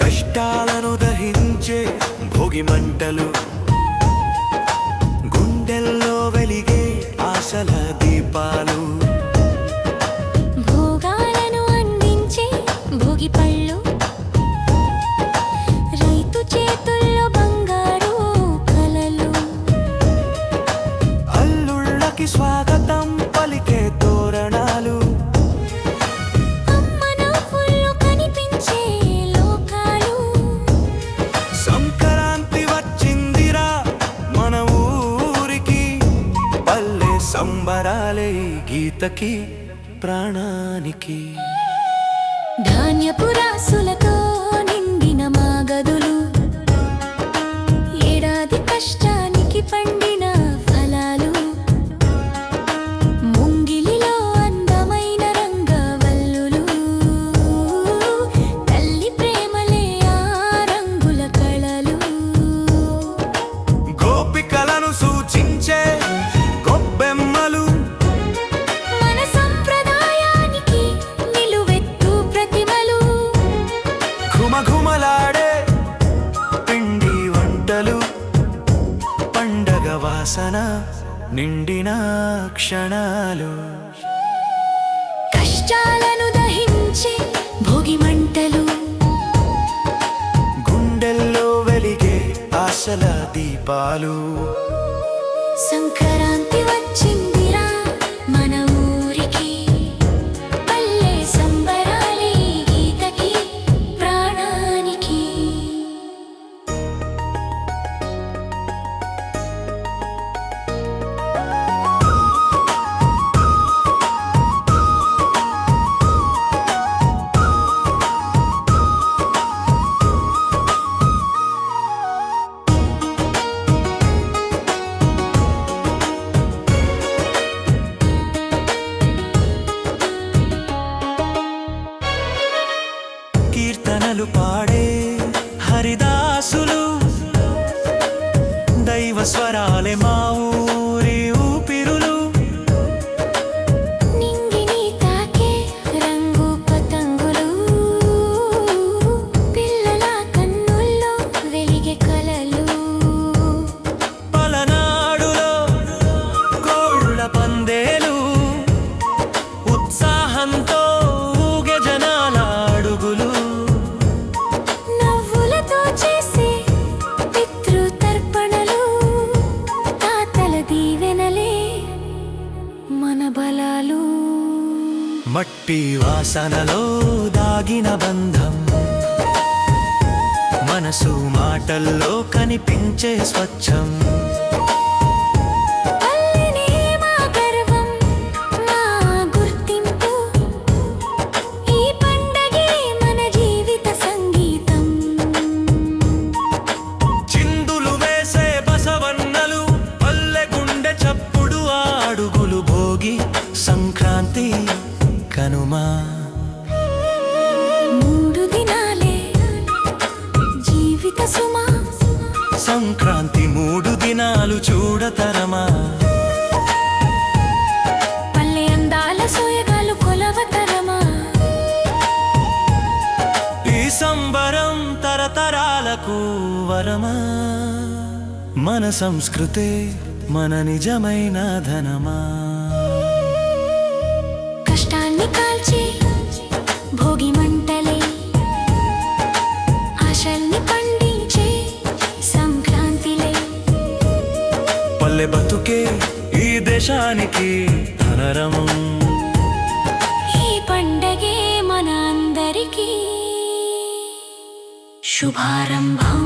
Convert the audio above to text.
కష్టాలను దహించే భోగి మంటలు గీతకి ప్రాణానికి. ధాన్యపు వాసన నిండిన క్షణాలు. కష్టాలను దహించే భోగి మంటలు. గుండెల్లో వెలిగే ఆశల దీపాలు. సంక్రాంతి బలాలు. మట్టి వాసనలో దాగిన బంధం. మనసు మాటల్లో కనిపించే స్వచ్ఛం. కనుమా మూడు దినాలే జీవిత సుమా. సంక్రాంతి మూడు దినాలు చూడతరమా? పల్లె అందాల సోయగాలు కొలవతరమా? ఈ సంబరం తరతరాలకు వరమా? మన సంస్కృతే మన నిజమైన ధనమా? కాల్చే భోగి మంటలే ఆశల్ని పండించే సంక్రాంతిలే. పల్లె బతుకే ఈ దేశానికి ధనరము ఈ పండగే మన అందరికీ శుభారంభం.